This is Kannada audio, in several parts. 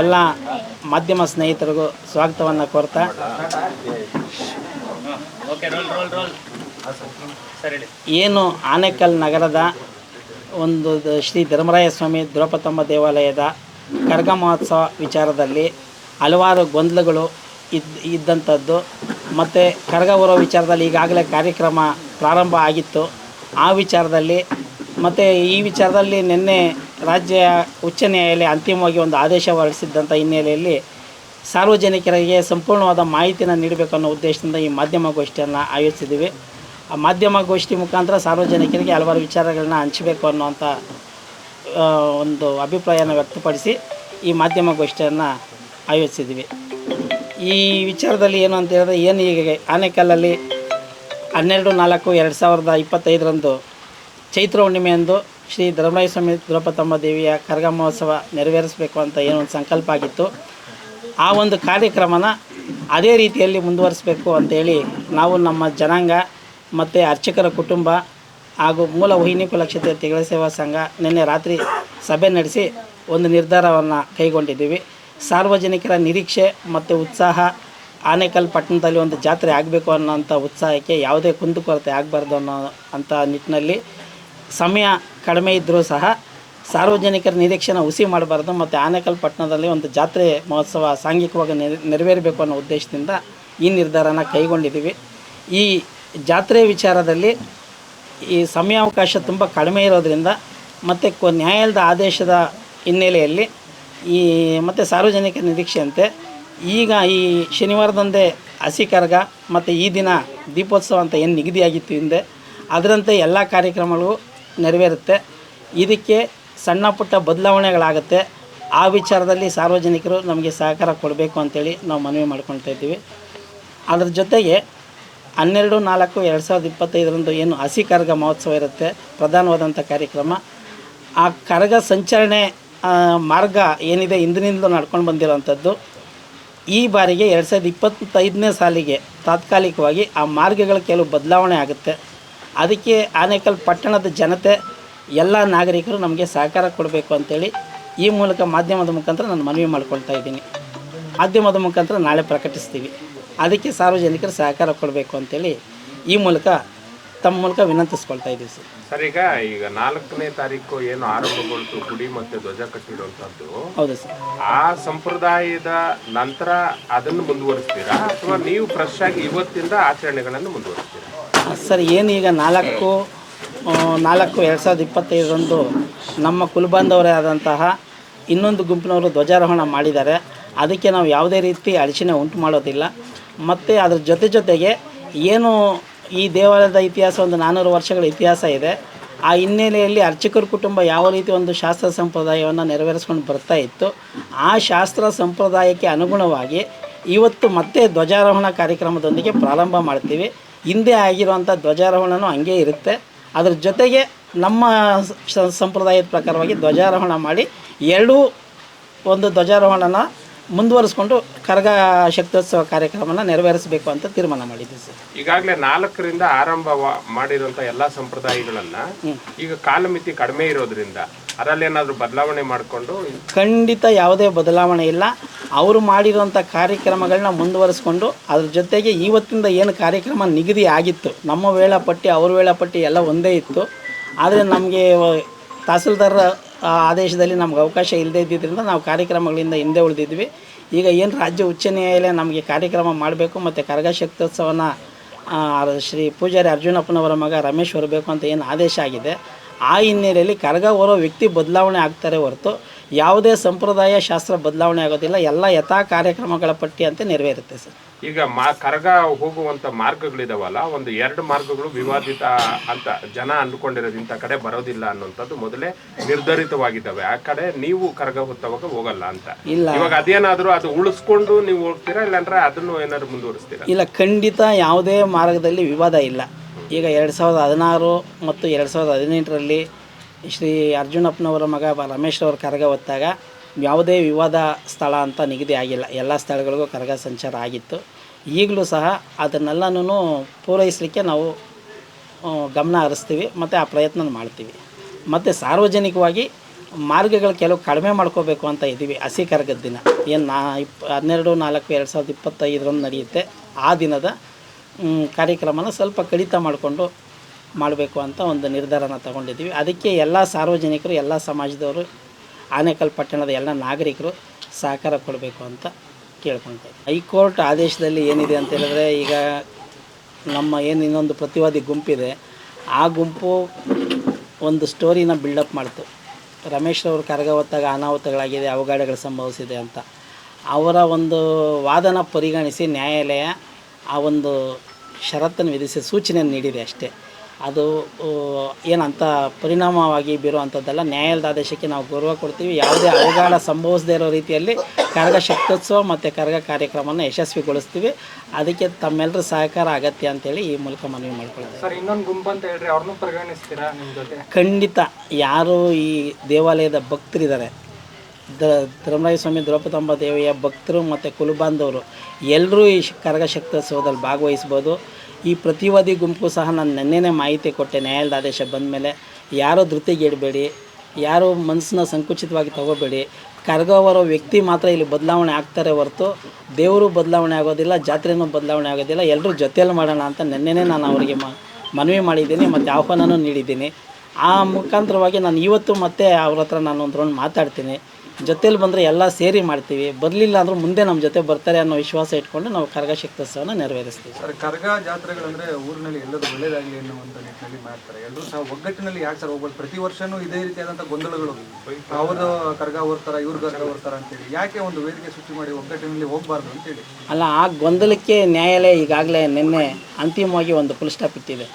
ಎಲ್ಲ ಮಾಧ್ಯಮ ಸ್ನೇಹಿತರಿಗೂ ಸ್ವಾಗತವನ್ನು ಕೋರ್ತಾ. ಏನು ಆನೇಕಲ್ ನಗರದ ಒಂದು ಶ್ರೀ ಧರ್ಮರಾಯ ಸ್ವಾಮಿ ದ್ರೌಪತಮ್ಮ ದೇವಾಲಯದ ಕರ್ಗ ಮಹೋತ್ಸವ ವಿಚಾರದಲ್ಲಿ ಹಲವಾರು ಗೊಂದಲಗಳು ಇದ್ ಇದ್ದಂಥದ್ದು. ಮತ್ತು ಕರ್ಗ ಬರೋ ವಿಚಾರದಲ್ಲಿ ಈಗಾಗಲೇ ಕಾರ್ಯಕ್ರಮ ಪ್ರಾರಂಭ ಆಗಿತ್ತು. ಆ ವಿಚಾರದಲ್ಲಿ ಮತ್ತು ಈ ವಿಚಾರದಲ್ಲಿ ನಿನ್ನೆ ರಾಜ್ಯ ಉಚ್ಚ ನ್ಯಾಯಾಲಯ ಅಂತಿಮವಾಗಿ ಒಂದು ಆದೇಶ ಹೊರಡಿಸಿದ್ದಂಥ ಹಿನ್ನೆಲೆಯಲ್ಲಿ ಸಾರ್ವಜನಿಕರಿಗೆ ಸಂಪೂರ್ಣವಾದ ಮಾಹಿತಿನ ನೀಡಬೇಕು ಅನ್ನೋ ಉದ್ದೇಶದಿಂದ ಈ ಮಾಧ್ಯಮ ಗೋಷ್ಠಿಯನ್ನು ಆಯೋಜಿಸಿದ್ದೀವಿ. ಆ ಮಾಧ್ಯಮ ಗೋಷ್ಠಿ ಮುಖಾಂತರ ಸಾರ್ವಜನಿಕರಿಗೆ ಹಲವಾರು ವಿಚಾರಗಳನ್ನ ಹಂಚಬೇಕು ಅನ್ನುವಂಥ ಒಂದು ಅಭಿಪ್ರಾಯನ ವ್ಯಕ್ತಪಡಿಸಿ ಈ ಮಾಧ್ಯಮ ಗೋಷ್ಠಿಯನ್ನು ಆಯೋಜಿಸಿದ್ದೀವಿ. ಈ ವಿಚಾರದಲ್ಲಿ ಏನು ಅಂತ ಹೇಳಿದ್ರೆ ಏನು ಈಗ ಆನೆಕಲ್ಲಲ್ಲಿ ಹನ್ನೆರಡು ನಾಲ್ಕು ಎರಡು ಸಾವಿರದ ಇಪ್ಪತ್ತೈದರಂದು ಚೈತ್ರ ಹುಣ್ಣಿಮೆಯಂದು ಶ್ರೀ ಧರ್ಮರಾಯ ಸ್ವಾಮಿ ದ್ರೌಪದಮ್ಮ ದೇವಿಯ ಕರಗ ಮಹೋತ್ಸವ ನೆರವೇರಿಸಬೇಕು ಅಂತ ಏನೋ ಒಂದು ಸಂಕಲ್ಪ ಆಗಿತ್ತು. ಆ ಒಂದು ಕಾರ್ಯಕ್ರಮನ ಅದೇ ರೀತಿಯಲ್ಲಿ ಮುಂದುವರಿಸಬೇಕು ಅಂತೇಳಿ ನಾವು ನಮ್ಮ ಜನಾಂಗ ಮತ್ತು ಅರ್ಚಕರ ಕುಟುಂಬ ಹಾಗೂ ಮೂಲ ವಹಿನಿ ಕುಲಕ್ಷತೆ ತಿಗಳ ಸೇವಾ ಸಂಘ ನಿನ್ನೆ ರಾತ್ರಿ ಸಭೆ ನಡೆಸಿ ಒಂದು ನಿರ್ಧಾರವನ್ನು ಕೈಗೊಂಡಿದ್ದೀವಿ. ಸಾರ್ವಜನಿಕರ ನಿರೀಕ್ಷೆ ಮತ್ತು ಉತ್ಸಾಹ, ಆನೇಕಲ್ ಪಟ್ಟಣದಲ್ಲಿ ಒಂದು ಜಾತ್ರೆ ಆಗಬೇಕು ಅನ್ನೋಂಥ ಉತ್ಸಾಹಕ್ಕೆ ಯಾವುದೇ ಕುಂದುಕೊರತೆ ಆಗಬಾರ್ದು ಅನ್ನೋ ಅಂಥ ನಿಟ್ಟಿನಲ್ಲಿ ಸಮಯ ಕಡಿಮೆ ಇದ್ದರೂ ಸಹ ಸಾರ್ವಜನಿಕರ ನಿರೀಕ್ಷೆನ ಹುಸಿ ಮಾಡಬಾರ್ದು ಮತ್ತು ಆನೇಕಲ್ ಪಟ್ಟಣದಲ್ಲಿ ಒಂದು ಜಾತ್ರೆ ಮಹೋತ್ಸವ ಸಾಂಘಿಕವಾಗಿ ನೆರ, ನೆರವೇರಬೇಕು ಅನ್ನೋ ಉದ್ದೇಶದಿಂದ ಈ ನಿರ್ಧಾರನ ಕೈಗೊಂಡಿದ್ದೀವಿ. ಈ ಜಾತ್ರೆ ವಿಚಾರದಲ್ಲಿ ಈ ಸಮಯಾವಕಾಶ ತುಂಬ ಕಡಿಮೆ ಇರೋದರಿಂದ ಮತ್ತು ಕೊ, ನ್ಯಾಯಾಲಯದ ಆದೇಶದ ಹಿನ್ನೆಲೆಯಲ್ಲಿ ಈ ಮತ್ತು ಸಾರ್ವಜನಿಕ ನಿರೀಕ್ಷೆಯಂತೆ ಈಗ ಈ ಶನಿವಾರದಂದೇ ಹಸಿ ಕರ್ಗ ಮತ್ತು ಈ ದಿನ ದೀಪೋತ್ಸವ ಅಂತ ಏನು ನಿಗದಿಯಾಗಿತ್ತು ಹಿಂದೆ, ಅದರಂತೆ ಎಲ್ಲ ಕಾರ್ಯಕ್ರಮಗಳು ನೆರವೇರುತ್ತೆ. ಇದಕ್ಕೆ ಸಣ್ಣ ಪುಟ್ಟ ಬದಲಾವಣೆಗಳಾಗುತ್ತೆ. ಆ ವಿಚಾರದಲ್ಲಿ ಸಾರ್ವಜನಿಕರು ನಮಗೆ ಸಹಕಾರ ಕೊಡಬೇಕು ಅಂತೇಳಿ ನಾವು ಮನವಿ ಮಾಡ್ಕೊಳ್ತಾ ಇದ್ದೀವಿ. ಅದ್ರ ಜೊತೆಗೆ ಹನ್ನೆರಡು, ನಾಲ್ಕು, ಎರಡು ಸಾವಿರದ ಇಪ್ಪತ್ತೈದರಂದು ಏನು ಹಸಿ ಕರಗ ಮಹೋತ್ಸವ ಇರುತ್ತೆ, ಪ್ರಧಾನವಾದಂಥ ಕಾರ್ಯಕ್ರಮ. ಆ ಕರಗ ಸಂಚರಣೆ ಮಾರ್ಗ ಏನಿದೆ ಹಿಂದಿನಿಂದಲೂ ನಡ್ಕೊಂಡು ಬಂದಿರೋವಂಥದ್ದು. ಈ ಬಾರಿಗೆ ಎರಡು ಸಾವಿರದ ಇಪ್ಪತ್ತೈದನೇ ಸಾಲಿಗೆ ತಾತ್ಕಾಲಿಕವಾಗಿ ಆ ಮಾರ್ಗಗಳ ಕೆಲವು ಬದಲಾವಣೆ ಆಗುತ್ತೆ. ಅದಕ್ಕೆ ಆನೇಕಲ್ ಪಟ್ಟಣದ ಜನತೆ ಎಲ್ಲ ನಾಗರಿಕರು ನಮಗೆ ಸಹಕಾರ ಕೊಡಬೇಕು ಅಂತೇಳಿ ಈ ಮೂಲಕ ಮಾಧ್ಯಮದ ಮುಖಾಂತರ ನಾನು ಮನವಿ ಮಾಡ್ಕೊಳ್ತಾ ಇದ್ದೀನಿ. ಮಾಧ್ಯಮದ ಮುಖಾಂತರ ನಾಳೆ ಪ್ರಕಟಿಸ್ತೀವಿ. ಅದಕ್ಕೆ ಸಾರ್ವಜನಿಕರು ಸಹಕಾರ ಕೊಡಬೇಕು ಅಂತೇಳಿ ಈ ಮೂಲಕ ತಮ್ಮ ಮೂಲಕ ವಿನಂತಿಸ್ಕೊಳ್ತಾ ಇದ್ದೀವಿ ಸರ್. ಸರ್ ಈಗ ಈಗ ನಾಲ್ಕನೇ ತಾರೀಕು ಏನು ಆರಂಭಗೊಳ್ತು ಗುಡಿ ಮತ್ತೆ ಧ್ವಜ ಕಟ್ಟಿಡುವಂಥದ್ದು ಹೌದು ಸರ್. ಆ ಸಂಪ್ರದಾಯದ ನಂತರ ಅದನ್ನು ಮುಂದುವರಿಸ್ತೀರಾ? ಅಥವಾ ನೀವು ಫ್ರೆಶ್ ಆಗಿ ಇವತ್ತಿಂದ ಆಚರಣೆಗಳನ್ನು ಮುಂದುವರಿಸ್ತೀರಾ? ಸರ್, ಏನು ಈಗ ನಾಲ್ಕು ನಾಲ್ಕು ಎರಡು ಸಾವಿರದ ಇಪ್ಪತ್ತೈದರಂದು ನಮ್ಮ ಕುಲಬಾಂಧವರೇ ಆದಂತಹ ಇನ್ನೊಂದು ಗುಂಪಿನವರು ಧ್ವಜಾರೋಹಣ ಮಾಡಿದ್ದಾರೆ. ಅದಕ್ಕೆ ನಾವು ಯಾವುದೇ ರೀತಿ ಅಡಚಣೆ ಉಂಟು ಮಾಡೋದಿಲ್ಲ. ಮತ್ತು ಅದ್ರ ಜೊತೆ ಜೊತೆಗೆ ಏನು ಈ ದೇವಾಲಯದ ಇತಿಹಾಸ ಒಂದು ನಾನ್ನೂರು ವರ್ಷಗಳ ಇತಿಹಾಸ ಇದೆ. ಆ ಹಿನ್ನೆಲೆಯಲ್ಲಿ ಅರ್ಚಕರ ಕುಟುಂಬ ಯಾವ ರೀತಿ ಒಂದು ಶಾಸ್ತ್ರ ಸಂಪ್ರದಾಯವನ್ನು ನೆರವೇರಿಸ್ಕೊಂಡು ಬರ್ತಾ ಇತ್ತು, ಆ ಶಾಸ್ತ್ರ ಸಂಪ್ರದಾಯಕ್ಕೆ ಅನುಗುಣವಾಗಿ ಇವತ್ತು ಮತ್ತೆ ಧ್ವಜಾರೋಹಣ ಕಾರ್ಯಕ್ರಮದೊಂದಿಗೆ ಪ್ರಾರಂಭ ಮಾಡ್ತೀವಿ. ಹಿಂದೆ ಆಗಿರುವಂಥ ಧ್ವಜಾರೋಹಣನೂ ಹಂಗೆ ಇರುತ್ತೆ. ಅದ್ರ ಜೊತೆಗೆ ನಮ್ಮ ಸಂಪ್ರದಾಯದ ಪ್ರಕಾರವಾಗಿ ಧ್ವಜಾರೋಹಣ ಮಾಡಿ ಎರಡೂ ಒಂದು ಧ್ವಜಾರೋಹಣನ ಮುಂದುವರಿಸ್ಕೊಂಡು ಕರಗ ಶಕ್ತೋತ್ಸವ ಕಾರ್ಯಕ್ರಮನ ನೆರವೇರಿಸಬೇಕು ಅಂತ ತೀರ್ಮಾನ ಮಾಡಿದ್ವಿ ಸರ್. ಈಗಾಗಲೇ ನಾಲ್ಕರಿಂದ ಆರಂಭ ಮಾಡಿರುವಂಥ ಎಲ್ಲ ಸಂಪ್ರದಾಯಗಳನ್ನು ಈಗ ಕಾಲಮಿತಿ ಕಡಿಮೆ ಇರೋದ್ರಿಂದ ಅದರಲ್ಲಿ ಏನಾದರೂ ಬದಲಾವಣೆ ಮಾಡಿಕೊಂಡು ಖಂಡಿತ ಯಾವುದೇ ಬದಲಾವಣೆ ಇಲ್ಲ. ಅವರು ಮಾಡಿರುವಂಥ ಕಾರ್ಯಕ್ರಮಗಳನ್ನ ಮುಂದುವರಿಸ್ಕೊಂಡು ಅದ್ರ ಜೊತೆಗೆ ಇವತ್ತಿಂದ ಏನು ಕಾರ್ಯಕ್ರಮ ನಿಗದಿ ಆಗಿತ್ತು, ನಮ್ಮ ವೇಳಾಪಟ್ಟಿ, ಅವ್ರ ವೇಳಾಪಟ್ಟಿ ಎಲ್ಲ ಒಂದೇ ಇತ್ತು. ಆದರೆ ನಮಗೆ ತಹಸೀಲ್ದಾರ್ ಆದೇಶದಲ್ಲಿ ನಮ್ಗೆ ಅವಕಾಶ ಇಲ್ಲದೇ ಇದ್ದಿದ್ದರಿಂದ ನಾವು ಕಾರ್ಯಕ್ರಮಗಳಿಂದ ಹಿಂದೆ ಉಳಿದಿದ್ವಿ. ಈಗ ಏನು ರಾಜ್ಯ ಉಚ್ಚ ನ್ಯಾಯಾಲಯ ನಮಗೆ ಕಾರ್ಯಕ್ರಮ ಮಾಡಬೇಕು ಮತ್ತು ಕರಗ ಶಕ್ತೋತ್ಸವನ ಶ್ರೀ ಪೂಜಾರಿ ಅರ್ಜುನಪ್ಪನವರ ಮಗ ರಮೇಶ್ ಬರಬೇಕು ಅಂತ ಏನು ಆದೇಶ ಆಗಿದೆ ಆ ಹಿನ್ನೆಲೆಯಲ್ಲಿ ಕರಗ ಹೊರೋ ವ್ಯಕ್ತಿ ಬದಲಾವಣೆ ಆಗ್ತಾರೆ ಹೊರತು ಯಾವುದೇ ಸಂಪ್ರದಾಯ ಶಾಸ್ತ್ರ ಬದಲಾವಣೆ ಆಗೋದಿಲ್ಲ. ಎಲ್ಲ ಯಥಾ ಕಾರ್ಯಕ್ರಮಗಳ ಪಟ್ಟಿ ಅಂತ ನೆರವೇರುತ್ತೆ ಸರ್. ಈಗ ಮಾ ಕರಗ ಹೋಗುವಂಥ ಮಾರ್ಗಗಳಿದಾವಲ್ಲ ಒಂದು ಎರಡು ಮಾರ್ಗಗಳು ವಿವಾದಿತ ಅಂತ ಜನ ಅಂದ್ಕೊಂಡಿರೋದು ಇಂಥ ಕಡೆ ಬರೋದಿಲ್ಲ ಅನ್ನುವಂಥದ್ದು ಮೊದಲೇ ನಿರ್ಧರಿತವಾಗಿದ್ದಾವೆ. ಆ ಕಡೆ ನೀವು ಕರಗ ಹೊತ್ತವಾಗ ಹೋಗಲ್ಲ ಅಂತ. ಇಲ್ಲ. ಇವಾಗ ಅದೇನಾದರೂ ಅದು ಉಳಿಸ್ಕೊಂಡು ನೀವು ಹೋಗ್ತೀರಾ ಇಲ್ಲಾಂದ್ರೆ ಅದನ್ನು ಏನಾದ್ರು ಮುಂದುವರಿಸ್ತೀರಾ? ಇಲ್ಲ ಖಂಡಿತ ಯಾವುದೇ ಮಾರ್ಗದಲ್ಲಿ ವಿವಾದ ಇಲ್ಲ. ಈಗ ಎರಡು ಸಾವಿರದ ಹದಿನಾರು ಮತ್ತು ಎರಡು ಸಾವಿರದ ಹದಿನೆಂಟರಲ್ಲಿ ಶ್ರೀ ಅರ್ಜುನಪ್ಪನವರ ಮಗ ರಮೇಶ್ ಅವ್ರ ಕರಗ ಹೊತ್ತಾಗ ಯಾವುದೇ ವಿವಾದ ಸ್ಥಳ ಅಂತ ನಿಗದಿ ಆಗಿಲ್ಲ. ಎಲ್ಲ ಸ್ಥಳಗಳಿಗೂ ಕರಗ ಸಂಚಾರ ಆಗಿತ್ತು. ಈಗಲೂ ಸಹ ಅದನ್ನೆಲ್ಲನೂ ಪೂರೈಸಲಿಕ್ಕೆ ನಾವು ಗಮನ ಹರಿಸ್ತೀವಿ ಮತ್ತು ಆ ಪ್ರಯತ್ನ ಮಾಡ್ತೀವಿ. ಮತ್ತು ಸಾರ್ವಜನಿಕವಾಗಿ ಮಾರ್ಗಗಳು ಕೆಲವು ಕಡಿಮೆ ಮಾಡ್ಕೋಬೇಕು ಅಂತ ಇದ್ದೀವಿ. ಹಸಿ ಕರಗದ ದಿನ. ಏನು ನಾ ಇಪ್ ಹನ್ನೆರಡು ನಾಲ್ಕು ಎರಡು ಸಾವಿರದ ಇಪ್ಪತ್ತೈದರಂದು ನಡೆಯುತ್ತೆ. ಆ ದಿನದ ಕಾರ್ಯಕ್ರಮನ ಸ್ವಲ್ಪ ಕಡಿತ ಮಾಡಿಕೊಂಡು ಮಾಡಬೇಕು ಅಂತ ಒಂದು ನಿರ್ಧಾರನ ತಗೊಂಡಿದ್ದೀವಿ. ಅದಕ್ಕೆ ಎಲ್ಲ ಸಾರ್ವಜನಿಕರು, ಎಲ್ಲ ಸಮಾಜದವರು, ಆನೇಕಲ್ ಪಟ್ಟಣದ ಎಲ್ಲ ನಾಗರಿಕರು ಸಹಕಾರ ಕೊಡಬೇಕು ಅಂತ ಕೇಳ್ಕೊಳ್ತಾರೆ ಹೈಕೋರ್ಟ್ ಆದೇಶದಲ್ಲಿ ಏನಿದೆ ಅಂತ ಹೇಳಿದ್ರೆ ಈಗ ನಮ್ಮ ಏನು ಇನ್ನೊಂದು ಪ್ರತಿವಾದಿ ಗುಂಪಿದೆ, ಆ ಗುಂಪು ಒಂದು ಸ್ಟೋರಿನ ಬಿಲ್ಡಪ್ ಮಾಡ್ತು. ರಮೇಶ್ ಅವರು ಕರಗ ಹೊತ್ತಾಗ ಅನಾಹುತಗಳಾಗಿದೆ, ಅವಘಡಗಳು ಸಂಭವಿಸಿದೆ ಅಂತ. ಅವರ ಒಂದು ವಾದನ ಪರಿಗಣಿಸಿ ನ್ಯಾಯಾಲಯ ಆ ಒಂದು ಷರತ್ತನ್ನು ವಿಧಿಸಿ ಸೂಚನೆಯನ್ನು ನೀಡಿದೆ ಅಷ್ಟೇ. ಅದು ಏನಂತ ಪರಿಣಾಮವಾಗಿ ಬೀರುವಂಥದ್ದೆಲ್ಲ. ನ್ಯಾಯಾಲಯದ ಆದೇಶಕ್ಕೆ ನಾವು ಗೌರವ ಕೊಡ್ತೀವಿ. ಯಾವುದೇ ಅವಘಡ ಸಂಭವಿಸದೇ ಇರೋ ರೀತಿಯಲ್ಲಿ ಕರಗ ಶಕ್ತೋತ್ಸವ ಮತ್ತು ಕರಗ ಕಾರ್ಯಕ್ರಮನ ಯಶಸ್ವಿಗೊಳಿಸ್ತೀವಿ. ಅದಕ್ಕೆ ತಮ್ಮೆಲ್ಲರ ಸಹಕಾರ ಅಗತ್ಯ ಅಂತೇಳಿ ಈ ಮೂಲಕ ಮನವಿ ಮಾಡ್ಕೊಳ್ತೀವಿ. ಸರ್ ಇನ್ನೊಂದು ಗುಂಪು ಅಂತ ಹೇಳ್ರಿ ಅವ್ರನ್ನೂ ಪರಿಗಣಿಸ್ತೀರಾ ಖಂಡಿತ. ಯಾರು ಈ ದೇವಾಲಯದ ಭಕ್ತರಿದ್ದಾರೆ ದ ಧರ್ಮರಾಯ ಸ್ವಾಮಿ ದ್ರೌಪದಾಂಬ ದೇವಿಯ ಭಕ್ತರು ಮತ್ತು ಕುಲಬಾಂಧವರು ಎಲ್ಲರೂ ಈ ಶ್- ಕರಗ ಶಕ್ತೋತ್ಸವದಲ್ಲಿ ಭಾಗವಹಿಸ್ಬೋದು. ಈ ಪ್ರತಿವಾದಿ ಗುಂಪು ಸಹ ನಾನು ನೆನ್ನೆನೇ ಮಾಹಿತಿ ಕೊಟ್ಟೆ, ನ್ಯಾಯಾಲಯದ ಆದೇಶ ಬಂದ ಮೇಲೆ ಯಾರೂ ಧೃತಿಗೇಡಬೇಡಿ ಯಾರು ಮನಸ್ಸನ್ನ ಸಂಕುಚಿತವಾಗಿ ತಗೋಬೇಡಿ. ಕರಗವರೋ ವ್ಯಕ್ತಿ ಮಾತ್ರ ಇಲ್ಲಿ ಬದಲಾವಣೆ ಆಗ್ತಾರೆ ಹೊರತು ದೇವರು ಬದಲಾವಣೆ ಆಗೋದಿಲ್ಲ, ಜಾತ್ರೆನೂ ಬದಲಾವಣೆ ಆಗೋದಿಲ್ಲ, ಎಲ್ಲರೂ ಜೊತೆಯಲ್ಲಿ ಮಾಡೋಣ ಅಂತ ನೆನ್ನೆನೇ ನಾನು ಅವರಿಗೆ ಮನವಿ ಮಾಡಿದ್ದೀನಿ, ಮತ್ತು ಆಹ್ವಾನನೂ ನೀಡಿದ್ದೀನಿ. ಆ ಮುಖಾಂತರವಾಗಿ ನಾನು ಇವತ್ತು ಮತ್ತೆ ಅವ್ರ ಹತ್ರ ನಾನು ಒಂದು ರೌಂಡ್ ಮಾತಾಡ್ತೀನಿ. ಜೊತೇಲಿ ಬಂದರೆ ಎಲ್ಲ ಸೇರಿ ಮಾಡ್ತೀವಿ. ಬರಲಿಲ್ಲ ಅಂದರೂ ಮುಂದೆ ನಮ್ಮ ಜೊತೆ ಬರ್ತಾರೆ ಅನ್ನೋ ವಿಶ್ವಾಸ ಇಟ್ಕೊಂಡು ನಾವು ಕರಗ ಶಕ್ತೋತ್ಸವನ ನೆರವೇರಿಸ್ತೀವಿ. ಸರ್ ಕರ್ಗ ಜಾತ್ರೆಗಳಂದ್ರೆ ಊರಿನಲ್ಲಿ ಎಲ್ಲರೂ ಒಳ್ಳೇದಾಗಲಿ ಅನ್ನೋ ಒಂದು ನಿಟ್ಟಿನಲ್ಲಿ ಮಾಡ್ತಾರೆ. ಎಲ್ಲರೂ ಸಹ ಒಗ್ಗಟ್ಟಿನಲ್ಲಿ ಯಾಕೆ ಸರ್ ಹೋಗ್ಬೋದು ಪ್ರತಿ ವರ್ಷವೂ ಇದೇ ರೀತಿಯಾದಂಥ ಗೊಂದಲಗಳು. ಅವ್ರದ್ದು ಕರ್ಗ ಓರ್ತಾರ ಇವ್ರ ಕರ್ಗ ಓರ್ತಾರ ಅಂತೇಳಿ. ಯಾಕೆ ಒಂದು ವೇದಿಕೆ ಸೃಷ್ಟಿ ಮಾಡಿ ಒಗ್ಗಟ್ಟಿನಲ್ಲಿ ಹೋಗಬಾರ್ದು ಅಂತೇಳಿ? ಅಲ್ಲ ಆ ಗೊಂದಲಕ್ಕೆ ನ್ಯಾಯಾಲಯ ಈಗಾಗಲೇ ನಿನ್ನೆ ಅಂತಿಮವಾಗಿ ಒಂದು ಫುಲ್ ಸ್ಟಾಪ್ ಇಟ್ಟಿದೆ.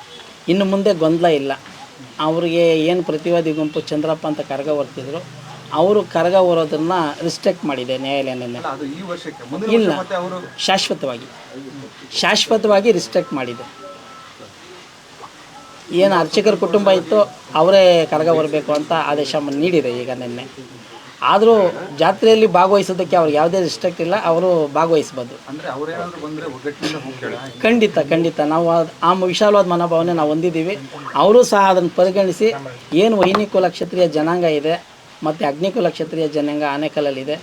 ಇನ್ನು ಮುಂದೆ ಗೊಂದಲ ಇಲ್ಲ. ಅವರಿಗೆ ಏನು ಪ್ರತಿವಾದಿ ಗುಂಪು ಚಂದ್ರಪ್ಪ ಅಂತ ಕರಗ ಹೊರ್ತಿದ್ರು ಅವರು ಕರಗ ಹೊರೋದನ್ನ ರಿಸ್ಟ್ರಿಕ್ಟ್ ಮಾಡಿದೆ ನ್ಯಾಯಾಲಯ ನಿನ್ನೆ ಇಲ್ಲ. ಶಾಶ್ವತವಾಗಿ. ಶಾಶ್ವತವಾಗಿ ರಿಸ್ಟ್ರಿಕ್ಟ್ ಮಾಡಿದೆ. ಏನು ಅರ್ಚಕರ ಕುಟುಂಬ ಇತ್ತು ಅವರೇ ಕರಗ ಬರಬೇಕು ಅಂತ ಆದೇಶ ನೀಡಿದೆ ಈಗ ನಿನ್ನೆ. ಆದರೂ ಜಾತ್ರೆಯಲ್ಲಿ ಭಾಗವಹಿಸೋದಕ್ಕೆ ಅವ್ರಿಗೆ ಯಾವುದೇ ರಿಸ್ಟ್ರಿಕ್ಟ್ ಇಲ್ಲ ಅವರು ಭಾಗವಹಿಸ್ಬೋದು. ಖಂಡಿತ ಖಂಡಿತ. ನಾವು ಆ ವಿಶಾಲವಾದ ಮನೋಭಾವನೆ ನಾವು ಹೊಂದಿದ್ದೀವಿ. ಅವರು ಸಹ ಅದನ್ನು ಪರಿಗಣಿಸಿ ಏನು ವೈನಿಕುಲ ಕ್ಷತ್ರಿಯ ಜನಾಂಗ ಇದೆ ಮತ್ತು ಅಗ್ನಿಕುಲ ಕ್ಷತ್ರಿಯ ಜನಾಂಗ ಆನೆಕಲ್ಲಲ್ಲಿದೆ.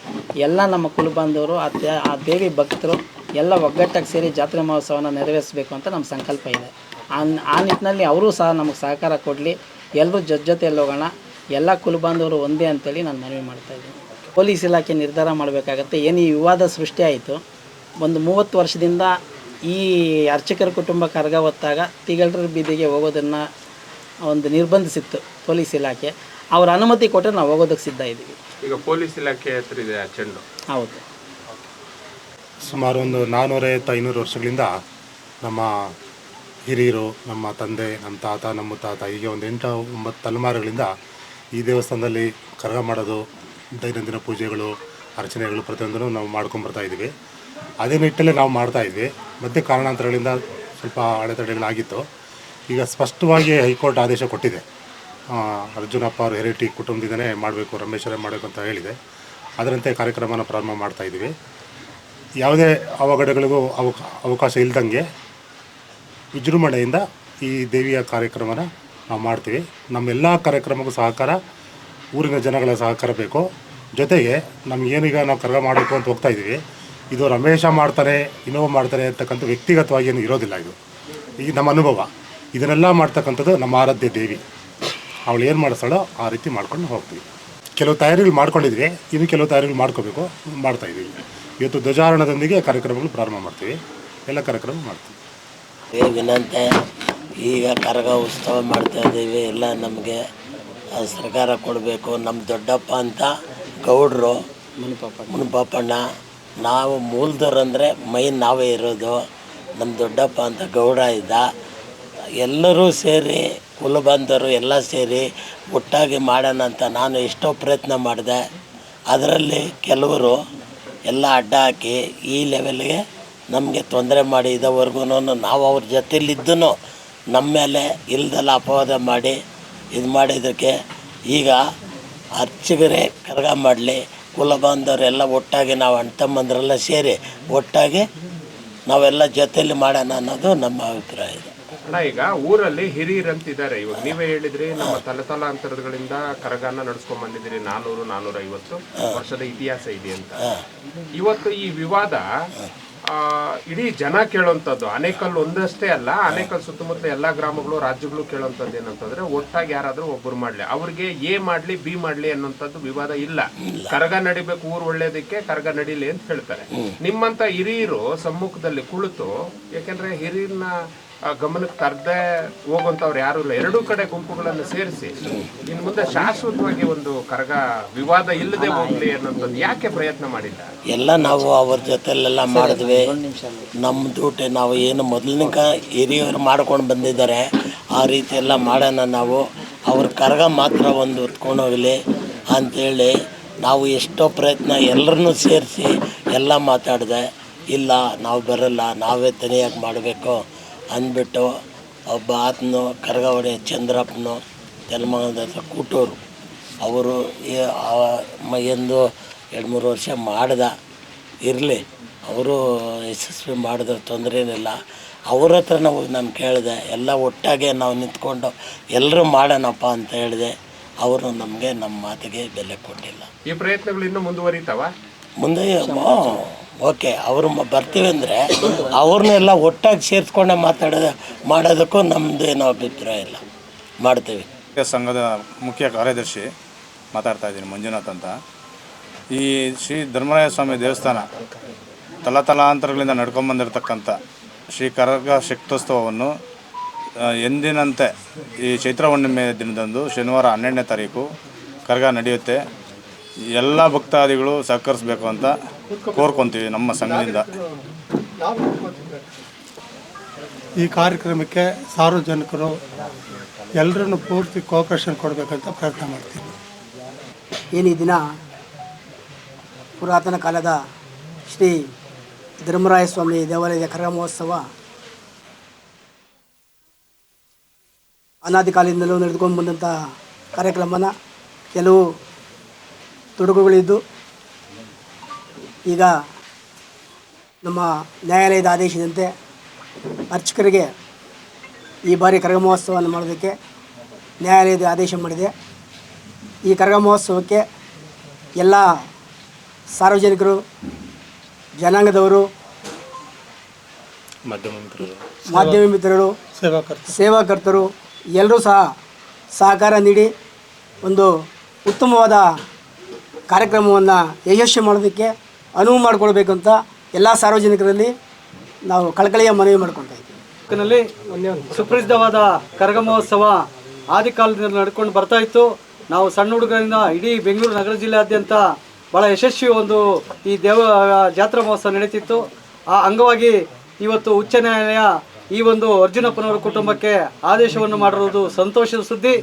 ಎಲ್ಲ ನಮ್ಮ ಕುಲಬಾಂಧವರು, ಆ ಆ ದೇವಿ ಭಕ್ತರು ಎಲ್ಲ ಒಗ್ಗಟ್ಟಾಗಿ ಸೇರಿ ಜಾತ್ರೆ ಮಹೋತ್ಸವನ ನೆರವೇರಿಸಬೇಕು ಅಂತ ನಮ್ಮ ಸಂಕಲ್ಪ ಇದೆ. ಆ ಆ ನಿಟ್ಟಿನಲ್ಲಿ ಅವರೂ ಸಹ ನಮಗೆ ಸಹಕಾರ ಕೊಡಲಿ. ಎಲ್ಲರೂ ಜೊತೆ ಜೊತೆಯಲ್ಲಿ ಹೋಗೋಣ. ಎಲ್ಲ ಕುಲಬಾಂಧವರು ಒಂದೇ ಅಂತೇಳಿ ನಾನು ಮನವಿ ಮಾಡ್ತಾ ಇದ್ದೀನಿ. ಪೊಲೀಸ್ ಇಲಾಖೆ ನಿರ್ಧಾರ ಮಾಡಬೇಕಾಗತ್ತೆ. ಏನು ಈ ವಿವಾದ ಸೃಷ್ಟಿ ಆಯಿತು. ಒಂದು ಮೂವತ್ತು ವರ್ಷದಿಂದ ಈ ಅರ್ಚಕರ ಕುಟುಂಬ ಕರಗ ಹೊತ್ತಾಗ ತಿಗಳರ ಬೀದಿಗೆ ಹೋಗೋದನ್ನು ಒಂದು ನಿರ್ಬಂಧಿಸಿತ್ತು. ಪೊಲೀಸ್ ಇಲಾಖೆ ಅವರ ಅನುಮತಿ ಕೊಟ್ಟರೆ ನಾವು ಹೋಗೋದಕ್ಕೆ ಸಿದ್ಧ ಇದ್ದೀವಿ. ಈಗ ಪೊಲೀಸ್ ಇಲಾಖೆ ಹತ್ರ ಇದೆ ಆ ಚೆಂಡು. ಹೌದು. ಸುಮಾರು ಒಂದು ನಾನ್ನೂರೈವತ್ತು ಐನೂರು ವರ್ಷಗಳಿಂದ ನಮ್ಮ ಹಿರಿಯರು ನಮ್ಮ ತಂದೆ ನಮ್ಮ ತಾತ ನಮ್ಮ ತಾತ ಹೀಗೆ ಒಂದು ಎಂಟು ಒಂಬತ್ತು ತಲೆಮಾರುಗಳಿಂದ ಈ ದೇವಸ್ಥಾನದಲ್ಲಿ ಕರಗ ಮಾಡೋದು ದೈನಂದಿನ ಪೂಜೆಗಳು ಅರ್ಚನೆಗಳು ಪ್ರತಿಯೊಂದನ್ನು ನಾವು ಮಾಡ್ಕೊಂಬರ್ತಾ ಇದ್ದೀವಿ. ಅದೇ ನಿಟ್ಟಲ್ಲಿ ನಾವು ಮಾಡ್ತಾ ಇದ್ವಿ. ಮತ್ತೆ ಕಾರಣಾಂತರಗಳಿಂದ ಸ್ವಲ್ಪ ಅಡೆತಡೆಗಳಾಗಿತ್ತು. ಈಗ ಸ್ಪಷ್ಟವಾಗಿ ಹೈಕೋರ್ಟ್ ಆದೇಶ ಕೊಟ್ಟಿದೆ. ಅರ್ಜುನಪ್ಪ ಅವರು ಹೆರಿಟಿ ಕುಟುಂಬದಿಂದನೇ ಮಾಡಬೇಕು, ರಮೇಶ್ವರೇ ಮಾಡಬೇಕು ಅಂತ ಹೇಳಿದೆ. ಅದರಂತೆ ಕಾರ್ಯಕ್ರಮನ ಪ್ರಾರಂಭ ಮಾಡ್ತಾ ಇದ್ದೀವಿ. ಯಾವುದೇ ಅವಘಡಗಳಿಗೂ ಅವಕಾ ಅವಕಾಶ ಇಲ್ದಂಗೆ ವಿಜೃಂಭಣೆಯಿಂದ ಈ ದೇವಿಯ ಕಾರ್ಯಕ್ರಮನ ನಾವು ಮಾಡ್ತೀವಿ. ನಮ್ಮೆಲ್ಲ ಕಾರ್ಯಕ್ರಮಕ್ಕೂ ಸಹಕಾರ, ಊರಿನ ಜನಗಳ ಸಹಕಾರ ಬೇಕು. ಜೊತೆಗೆ ನಮಗೇನೀಗ ನಾವು ಕರ್ಗ ಮಾಡಬೇಕು ಅಂತ ಹೋಗ್ತಾ ಇದ್ದೀವಿ. ಇದು ರಮೇಶ ಮಾಡ್ತಾರೆ ಇನ್ನೋವಾ ಮಾಡ್ತಾರೆ ಅಂತಕ್ಕಂಥ ವ್ಯಕ್ತಿಗತವಾಗಿ ಏನು ಇರೋದಿಲ್ಲ ಇದು. ಈ ನಮ್ಮ ಅನುಭವ. ಇದನ್ನೆಲ್ಲ ಮಾಡ್ತಕ್ಕಂಥದ್ದು ನಮ್ಮ ಆರಾಧ್ಯ ದೇವಿ. ಅವಳು ಏನು ಮಾಡಿಸ್ತಾಳೋ ಆ ರೀತಿ ಮಾಡ್ಕೊಂಡು ಹೋಗ್ತೀವಿ. ಕೆಲವು ತಯಾರಿಗಳು ಮಾಡ್ಕೊಂಡಿದ್ವಿ, ಇನ್ನು ಕೆಲವು ತಯಾರಿಗಳು ಮಾಡ್ಕೋಬೇಕು, ಮಾಡ್ತಾ ಇದ್ದೀವಿ ಇವತ್ತು ಧ್ವಜಾರೋಹಣದೊಂದಿಗೆ ಕಾರ್ಯಕ್ರಮಗಳು ಪ್ರಾರಂಭ ಮಾಡ್ತೀವಿ. ಎಲ್ಲ ಕಾರ್ಯಕ್ರಮ ಮಾಡ್ತೀವಿ. ವಿನಂತೆ, ಈಗ ಕರಗ ಉತ್ಸವ ಮಾಡ್ತಾ ಇದ್ದೀವಿ, ಎಲ್ಲ ನಮಗೆ ಸರ್ಕಾರ ಕೊಡಬೇಕು. ನಮ್ಮ ದೊಡ್ಡಪ್ಪ ಅಂತ ಗೌಡ್ರು ಮುನಿಪಾಪಣ್ಣ, ನಾವು ಮೂಲದವ್ರು ಅಂದರೆ ಮೈ ನಾವೇ ಇರೋದು. ನಮ್ಮ ದೊಡ್ಡಪ್ಪ ಅಂತ ಗೌಡ ಇದ್ದ. ಎಲ್ಲರೂ ಸೇರಿ ಕುಲಬಂಧರು ಎಲ್ಲ ಸೇರಿ ಒಟ್ಟಾಗಿ ಮಾಡೋಣ ಅಂತ ನಾನು ಎಷ್ಟೋ ಪ್ರಯತ್ನ ಮಾಡಿದೆ. ಅದರಲ್ಲಿ ಕೆಲವರು ಎಲ್ಲ ಅಡ್ಡ ಹಾಕಿ ಈ ಲೆವೆಲ್ಗೆ ನಮಗೆ ತೊಂದರೆ ಮಾಡಿ ಇದುವರೆಗೂ ನಾವು ಅವ್ರ ಜೊತೆಲಿದ್ದೂ ನಮ್ಮ ಮೇಲೆ ಇಲ್ದೆಲ್ಲ ಅಪವಾದ ಮಾಡಿ ಇದು ಮಾಡಿದ್ದಕ್ಕೆ ಈಗ ಅರ್ಚಕರೇ ಕರಗ ಮಾಡಲಿ ಕುಲಬಾಂಧವರೆಲ್ಲ ಒಟ್ಟಾಗಿ ನಾವು ಅಣ್ಣ ತಮ್ಮಂದರೆಲ್ಲ ಸೇರಿ ಒಟ್ಟಾಗಿ ನಾವೆಲ್ಲ ಜೊತೆಯಲ್ಲಿ ಮಾಡೋಣ ಅನ್ನೋದು ನಮ್ಮ ಅಭಿಪ್ರಾಯ ಇದೆ. ಅಣ್ಣ ಈಗ ಊರಲ್ಲಿ ಹಿರಿಯರಂತಿದ್ದಾರೆ. ಇವಾಗ ನೀವೇ ಹೇಳಿದ್ರಿ ನಮ್ಮ ತಲೆತಲಾಂತರಗಳಿಂದ ಕರಗಾನ ನಡ್ಸ್ಕೊಂಡ್ ಬಂದಿದ್ದೀರಿ. ನಾನೂರು ನಾನೂರ ಐವತ್ತು ವರ್ಷದ ಇತಿಹಾಸ ಇದೆ ಅಂತ. ಇವತ್ತು ಈ ವಿವಾದ ಆ, ಇಡೀ ಜನ ಕೇಳುವಂಥದ್ದು ಅನೇಕಲ್ ಒಂದಷ್ಟೇ ಅಲ್ಲ ಅನೇಕಲ್ ಸುತ್ತಮುತ್ತ ಎಲ್ಲಾ ಗ್ರಾಮಗಳು ರಾಜ್ಯಗಳು ಕೇಳುವಂಥದ್ದು ಏನಂತಂದ್ರೆ ಒಟ್ಟಾಗಿ ಯಾರಾದ್ರೂ ಒಬ್ಬರು ಮಾಡ್ಲಿ. ಅವ್ರಿಗೆ ಎ ಮಾಡ್ಲಿ ಬಿ ಮಾಡ್ಲಿ ಅನ್ನೋಂಥದ್ದು ವಿವಾದ ಇಲ್ಲ. ಕರಗ ನಡಿಬೇಕು ಊರ್ ಒಳ್ಳೇದಕ್ಕೆ ಕರಗ ನಡಿಲಿ ಅಂತ ಹೇಳ್ತಾರೆ. ನಿಮ್ಮಂತ ಹಿರಿಯರು ಸಮ್ಮುಖದಲ್ಲಿ ಕುಳಿತು ಯಾಕೆಂದ್ರೆ ಹಿರಿಯರನ್ನ ಗಮನಕ್ಕೆ ತರದೆ ಹೋಗುವಂತವ್ರು ಯಾರು ಇಲ್ಲ. ಎರಡೂ ಕಡೆ ಗುಂಪುಗಳನ್ನು ಸೇರಿಸಿ ಇನ್ನು ಮುಂದೆ ಶಾಶ್ವತವಾಗಿ ಒಂದು ಕರಗ ವಿವಾದ ಇಲ್ಲದೆ ಹೋಗಲಿ ಅನ್ನೋಂಥದ್ದು ಯಾಕೆ ಪ್ರಯತ್ನ ಮಾಡಿಲ್ಲ? ಎಲ್ಲ ನಾವು ಅವ್ರ ಜೊತೆಲೆಲ್ಲ ಮಾಡಿದ್ವಿ. ನಮ್ಮ ದೂಟೆ ನಾವು ಏನು ಮೊದಲಿನ ಹಿರಿಯರು ಮಾಡ್ಕೊಂಡು ಬಂದಿದ್ದಾರೆ ಆ ರೀತಿ ಎಲ್ಲ ಮಾಡೋಣ ನಾವು. ಅವ್ರ ಕರಗ ಮಾತ್ರ ಒಂದು ಹೊತ್ಕೊಂಡು ಹೋಗಲಿ ಅಂಥೇಳಿ ನಾವು ಎಷ್ಟೋ ಪ್ರಯತ್ನ ಎಲ್ಲರನ್ನೂ ಸೇರಿಸಿ ಎಲ್ಲ ಮಾತಾಡಿದೆ ಇಲ್ಲ ನಾವು ಬರಲ್ಲ ನಾವೇ ತನಿಯಾಗಿ ಮಾಡಬೇಕು ಅಂದ್ಬಿಟ್ಟು ಒಬ್ಬ ಆತನು ಕರಗವಡೆ ಚಂದ್ರಪ್ಪನೋ ತೆಲಮಂಗಲದ ಕೂಟೂರು. ಅವರು ಎಂದು ಎರಡು ಮೂರು ವರ್ಷ ಮಾಡ್ದ ಇರಲಿ ಅವರು ಯಶಸ್ವಿ ಮಾಡಿದ್ರೆ ತೊಂದರೆ ಏನಿಲ್ಲ ಅವ್ರ ಹತ್ರ ನಾವು ನಾನು ಕೇಳಿದೆ ಎಲ್ಲ ಒಟ್ಟಾಗೆ ನಾವು ನಿಂತ್ಕೊಂಡು ಎಲ್ಲರೂ ಮಾಡೋಣಪ್ಪ ಅಂತ ಹೇಳಿದೆ ಅವರು ನಮಗೆ ನಮ್ಮ ಮಾತಿಗೆ ಬೆಲೆ ಕೊಟ್ಟಿಲ್ಲ. ಈ ಪ್ರಯತ್ನಗಳು ಇನ್ನೂ ಮುಂದುವರಿತಾವ? ಮುಂದೆ ಓಕೆ, ಅವರು ಬರ್ತೀವಿ ಅಂದರೆ ಅವ್ರನ್ನೆಲ್ಲ ಒಟ್ಟಾಗಿ ಸೇರಿಸ್ಕೊಂಡೆ ಮಾತಾಡೋದು ಮಾಡೋದಕ್ಕೂ ನಮ್ಮದು ಏನೋ ಅಭಿಪ್ರಾಯ ಇಲ್ಲ. ಮಾಡ್ತೀವಿ. ಸಂಘದ ಮುಖ್ಯ ಕಾರ್ಯದರ್ಶಿ ಮಾತಾಡ್ತಾ ಇದ್ದೀನಿ, ಮಂಜುನಾಥ್ ಅಂತ. ಈ ಶ್ರೀ ಧರ್ಮರಾಯ ಸ್ವಾಮಿ ದೇವಸ್ಥಾನ ತಲತಲಾಂತರಗಳಿಂದ ನಡ್ಕೊಂಬಂದಿರತಕ್ಕಂಥ ಶ್ರೀ ಕರಗ ಶಕ್ತೋತ್ಸವವನ್ನು ಎಂದಿನಂತೆ ಈ ಚೈತ್ರ ಹುಣ್ಣಿಮೆ ದಿನದಂದು ಶನಿವಾರ ಹನ್ನೆರಡನೇ ತಾರೀಕು ಕರಗ ನಡೆಯುತ್ತೆ. ಎಲ್ಲ ಭಕ್ತಾದಿಗಳು ಸಹಕರಿಸಬೇಕು ಅಂತ ಕೋರ್ಕೊತೀವಿ ನಮ್ಮ ಸಂಘದಿಂದ. ಈ ಕಾರ್ಯಕ್ರಮಕ್ಕೆ ಸಾರ್ವಜನಿಕರು ಎಲ್ಲರನ್ನು ಪೂರ್ತಿ ಕೋಪರೇಷನ್ ಕೊಡಬೇಕಂತ ಪ್ರಯತ್ನ ಮಾಡ್ತೀವಿ. ಏನು ಈ ದಿನ ಪುರಾತನ ಕಾಲದ ಶ್ರೀ ಧರ್ಮರಾಯ ಸ್ವಾಮಿ ದೇವಾಲಯದ ಕರಗ ಮಹೋತ್ಸವ ಅನಾದಿ ಕಾಲದಿಂದಲೂ ನಡೆದುಕೊಂಡು ಬಂದಂಥ ಕಾರ್ಯಕ್ರಮನ ಕೆಲವು ತೊಡಕುಗಳಿದ್ದು ಈಗ ನಮ್ಮ ನ್ಯಾಯಾಲಯದ ಆದೇಶದಂತೆ ಅರ್ಚಕರಿಗೆ ಈ ಬಾರಿ ಕರಗ ಮಹೋತ್ಸವವನ್ನು ಮಾಡೋದಕ್ಕೆ ನ್ಯಾಯಾಲಯದ ಆದೇಶ ಮಾಡಿದೆ. ಈ ಕರಗ ಮಹೋತ್ಸವಕ್ಕೆ ಎಲ್ಲ ಸಾರ್ವಜನಿಕರು ಜನಾಂಗದವರು ಮಾಧ್ಯಮ ಮಿತ್ರರು ಸೇವಾಕರ್ತ ಸೇವಾಕರ್ತರು ಎಲ್ಲರೂ ಸಹ ಸಹಕಾರ ನೀಡಿ ಒಂದು ಉತ್ತಮವಾದ ಕಾರ್ಯಕ್ರಮವನ್ನು ಯಶಸ್ವಿ ಮಾಡೋದಕ್ಕೆ ಅನುವು ಮಾಡಿಕೊಡ್ಬೇಕಂತ ಎಲ್ಲ ಸಾರ್ವಜನಿಕರಲ್ಲಿ ನಾವು ಕಳಕಳಿಯ ಮನವಿ ಮಾಡ್ಕೊಳ್ತಾ ಇದ್ದೀವಿ. ಸುಪ್ರಸಿದ್ಧವಾದ ಕರಗ ಮಹೋತ್ಸವ ಆದಿಕಾಲದಿಂದ ನಡ್ಕೊಂಡು ಬರ್ತಾ ಇತ್ತು. ನಾವು ಸಣ್ಣ ಹುಡುಗರಿಂದ ಇಡೀ ಬೆಂಗಳೂರು ನಗರ ಜಿಲ್ಲೆಯಾದ್ಯಂತ ಭಾಳ ಯಶಸ್ವಿ ಒಂದು ಈ ದೇವ ಜಾತ್ರಾ ಮಹೋತ್ಸವ ನಡೀತಿತ್ತು. ಆ ಅಂಗವಾಗಿ ಇವತ್ತು ಉಚ್ಚ ನ್ಯಾಯಾಲಯ ಈ ಒಂದು ಅರ್ಜುನಪ್ಪನವರ ಕುಟುಂಬಕ್ಕೆ ಆದೇಶವನ್ನು ಮಾಡಿರುವುದು ಸಂತೋಷದ ಸುದ್ದಿ.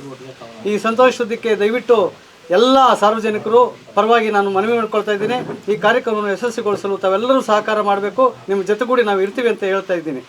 ಈ ಸಂತೋಷ ಸುದ್ದಿಗೆ ದಯವಿಟ್ಟು ಎಲ್ಲ ಸಾರ್ವಜನಿಕರು ಪರವಾಗಿ ನಾನು ಮನವಿ ಮಾಡ್ಕೊಳ್ತಾ ಇದ್ದೀನಿ. ಈ ಕಾರ್ಯಕ್ರಮವನ್ನು ಯಶಸ್ವಿಗೊಳಿಸಲು ತಾವೆಲ್ಲರೂ ಸಹಕಾರ ಮಾಡಬೇಕು. ನಿಮ್ಮ ಜೊತೆಗೂಡಿ ನಾವು ಇರ್ತೀವಿ ಅಂತ ಹೇಳ್ತಾ ಇದ್ದೀನಿ.